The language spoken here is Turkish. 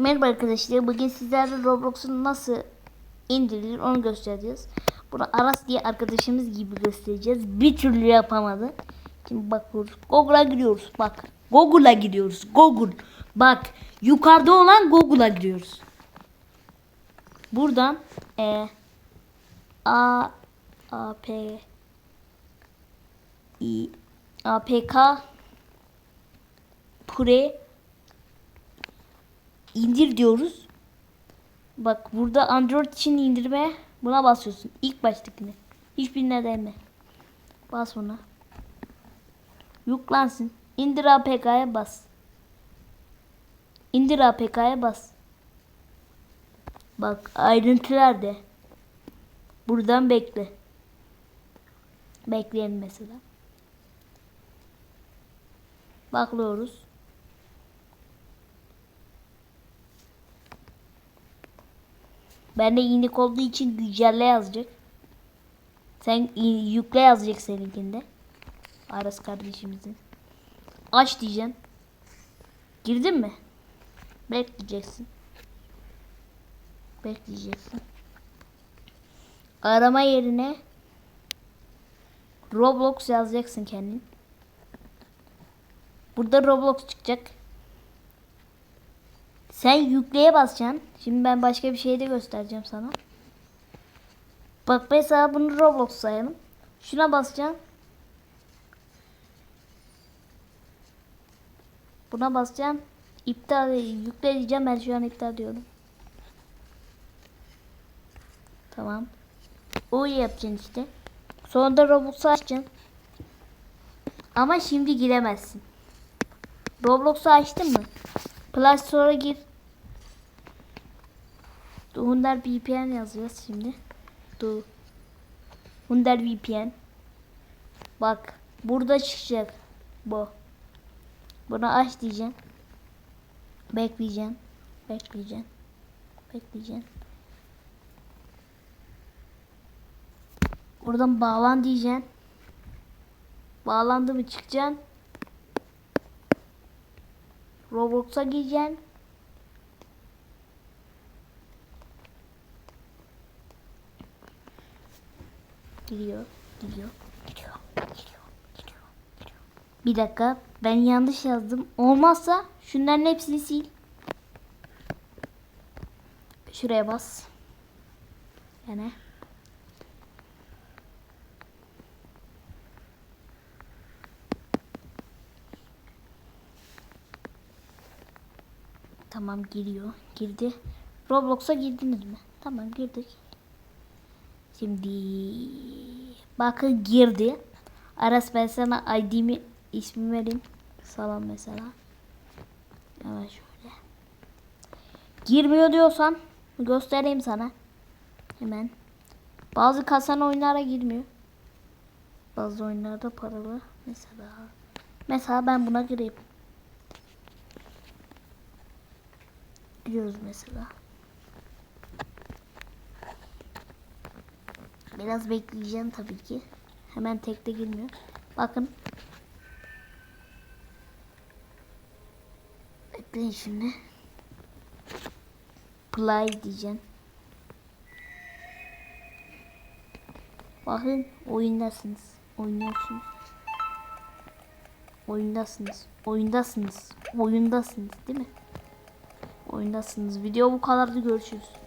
Merhaba arkadaşlar. Bugün sizlerle Roblox'un nasıl indirilir onu göstereceğiz. Bunu Aras diye arkadaşımız gibi göstereceğiz. Bir türlü yapamadı. Şimdi bakıyoruz. Google'a giriyoruz. Bak. Google'a giriyoruz. Google. Bak. Yukarıda olan Google'a giriyoruz. Buradan e, A A P I A P K Pre indir diyoruz. Bak burada Android için indirme buna basıyorsun. İlk baştakine. Hiçbirine değme. Bas ona. Yüklansın. İndir APK'ya bas. İndir APK'ya bas. Bak ayrıntılar de. Buradan bekle. Bekleyelim mesela. Bakıyoruz. Ben de inik olduğu için güncelle yazacak. Sen yükle yazacak seninkinde. Aras kardeşimizin. Aç diyeceğim. Girdin mi? Bekleyeceksin. Bekleyeceksin. Arama yerine Roblox yazacaksın kendin. Burada Roblox çıkacak. Sen yükleye basacaksın. Şimdi ben başka bir şey de göstereceğim sana. Bak mesela bunu Roblox sayalım. Şuna basacaksın. Buna basacaksın. İptal yükle diyeceğim. Ben şu an iptal diyorum. Tamam. O yapacaksın işte. Sonra da Roblox'u açacaksın. Ama şimdi giremezsin. Roblox'u açtın mı? Play Store'a gir. Hunder VPN yazacağız şimdi. Du. Hunder VPN. Bak burada çıkacak bu. Bunu aç diyeceğim. Bekleyeceğim. Bekleyeceğim. Bekleyeceğim. Oradan bağlan diyeceksin. Bağlandı mı çıkacaksın. Roblox'a gireceksin. Gidiyor, gidiyor, gidiyor, gidiyor, gidiyor, gidiyor. Bir dakika, ben yanlış yazdım. Olmazsa şunların hepsini sil. Şuraya bas. Yani. Tamam giriyor. Girdi. Roblox'a girdiniz mi? Tamam girdik. Şimdi bakın girdi. Aras ben sana ID'mi ismi vereyim. Salam mesela. Evet şöyle. Girmiyor diyorsan göstereyim sana. Hemen. Bazı kasan oyunlara girmiyor. Bazı oyunlarda paralı. Mesela. Mesela ben buna gireyim. Giriyoruz mesela. Biraz bekleyeceğim tabii ki. Hemen tekte girmiyor. Bakın. Bekleyin şimdi. Play diyeceğim. Bakın oyundasınız. Oynuyorsunuz. Oyundasınız. Oyundasınız. Oyundasınız değil mi? Oyundasınız. Video bu kadardı. Görüşürüz.